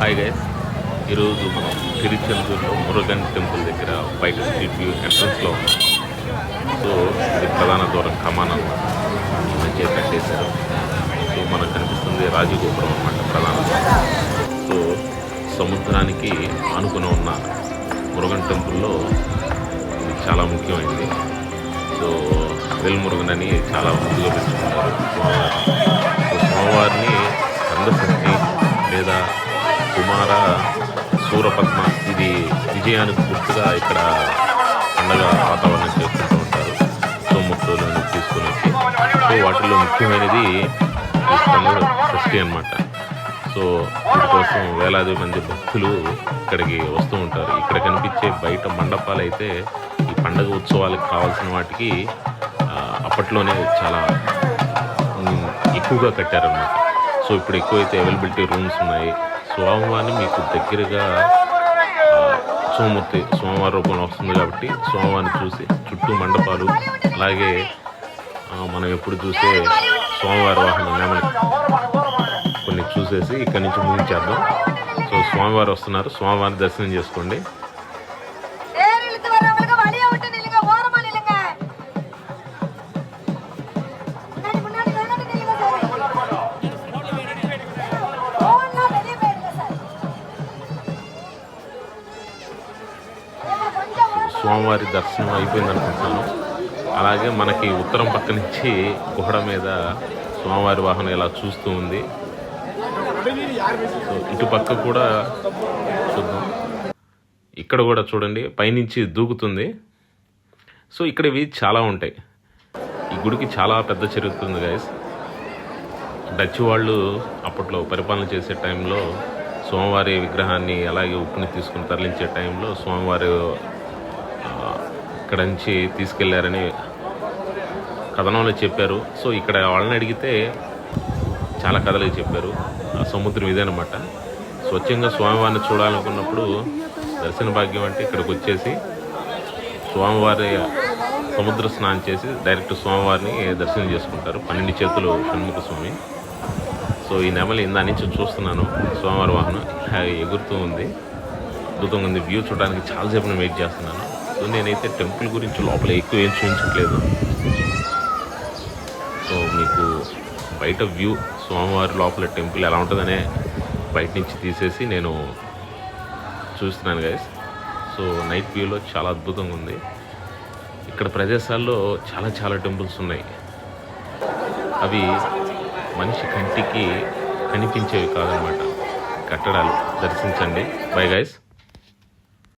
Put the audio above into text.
Hi guys ఈరోజు మనం తిరుచెందూరులో మురుగన్ టెంపుల్ దగ్గర బయట స్ట్రీట్ వ్యూ ఎంట్రన్స్లో ఉన్నాం. సో ఇది ప్రధాన దూరం కమానం. మంచిగా కట్టేశారు సో మనకు కనిపిస్తుంది రాజగోపురం అనమాట ప్రధాన సో సముద్రానికి ఆనుకుని ఉన్న మురుగన్ టెంపుల్లో ఇది చాలా ముఖ్యమైనది. సో వెల్ మురుగన్ అని చాలా ముందుగా పెంచుకుంటారు సో సోమవారిని అందరూ లేదా కుమార సూరపద్మ ఇది విజయానికి గుర్తుగా ఇక్కడ పండగ వాతావరణం చేసుకుంటూ ఉంటారు. సో తీసుకుని వచ్చి. సో వాటిలో ముఖ్యమైనది ఈ షష్ఠి అనమాట సో వీటి కోసం వేలాది మంది భక్తులు ఇక్కడికి వస్తూ ఉంటారు. ఇక్కడ కనిపించే బయట మండపాలు అయితే ఈ పండగ ఉత్సవాలకు కావాల్సిన వాటికి అప్పట్లోనే చాలా ఎక్కువగా కట్టారన్నమాట. సో ఇప్పుడు ఎక్కువైతే అవైలబిలిటీ రూమ్స్ ఉన్నాయి. స్వామివారిని మీకు దగ్గరగా సోమూర్తి సోమవారం రూపంలో వస్తుంది కాబట్టి సోమవారిని చూసి చుట్టూ మండపాలు అలాగే మనం ఎప్పుడు చూసే స్వామివారి వాహనం నెమలి కొన్ని చూసేసి ఇక్కడి నుంచి ముగించేద్దాం. సో స్వామివారు వస్తున్నారు. స్వామివారిని దర్శనం చేసుకోండి. స్వామివారి దర్శనం అయిపోయింది అనుకుంటున్నాను. అలాగే మనకి ఉత్తరం పక్క నుంచి గుహడ మీద స్వామివారి వాహనం ఇలా చూస్తూ ఉంది. సో ఇటు పక్క కూడా చూద్దాం. ఇక్కడ కూడా చూడండి పైనుంచి దూకుతుంది. సో ఇక్కడ ఇవి చాలా ఉంటాయి. ఈ గుడికి చాలా పెద్ద చరిత్ర ఉంది గైస్ డచ్ వాళ్ళు అప్పట్లో పరిపాలన చేసే టైంలో స్వామివారి విగ్రహాన్ని అలాగే ఉప్పుని తీసుకుని తరలించే టైంలో స్వామివారి ఇక్కడ నుంచి తీసుకెళ్ళారని కథనంలో చెప్పారు. సో ఇక్కడ వాళ్ళని అడిగితే చాలా కథలు చెప్పారు. ఆ సముద్రం ఇదేనమాట స్వచ్ఛంగా స్వామివారిని చూడాలనుకున్నప్పుడు దర్శన భాగ్యం అంటే ఇక్కడికి వచ్చేసి స్వామివారి సముద్ర స్నానం చేసి డైరెక్ట్ స్వామివారిని దర్శనం చేసుకుంటారు. పన్నెండు చేతులు షణ్ముఖ స్వామి. సో ఈ నెమలి ఇందా నుంచి చూస్తున్నాను. స్వామివారి వాహనం ఎగురుతూ ఉంది. అద్భుతంగా ఉంది. వ్యూ చూడడానికి చాలాసేపు నేను వెయిట్ చేస్తున్నాను. సో నేనైతే టెంపుల్ గురించి లోపల ఎక్కువ ఏం చూపించట్లేదు. సో మీకు బయట వ్యూ స్వామివారి లోపల టెంపుల్ ఎలా ఉంటుందనే బయట నుంచి తీసేసి నేను చూస్తున్నాను గైస్ సో నైట్ వ్యూలో చాలా అద్భుతంగా ఉంది. ఇక్కడ ప్రదేశాల్లో చాలా చాలా టెంపుల్స్ ఉన్నాయి. అవి మనిషి కంటికి కనిపించేవి కాదనమాట. కట్టడాలు దర్శించండి. Bye guys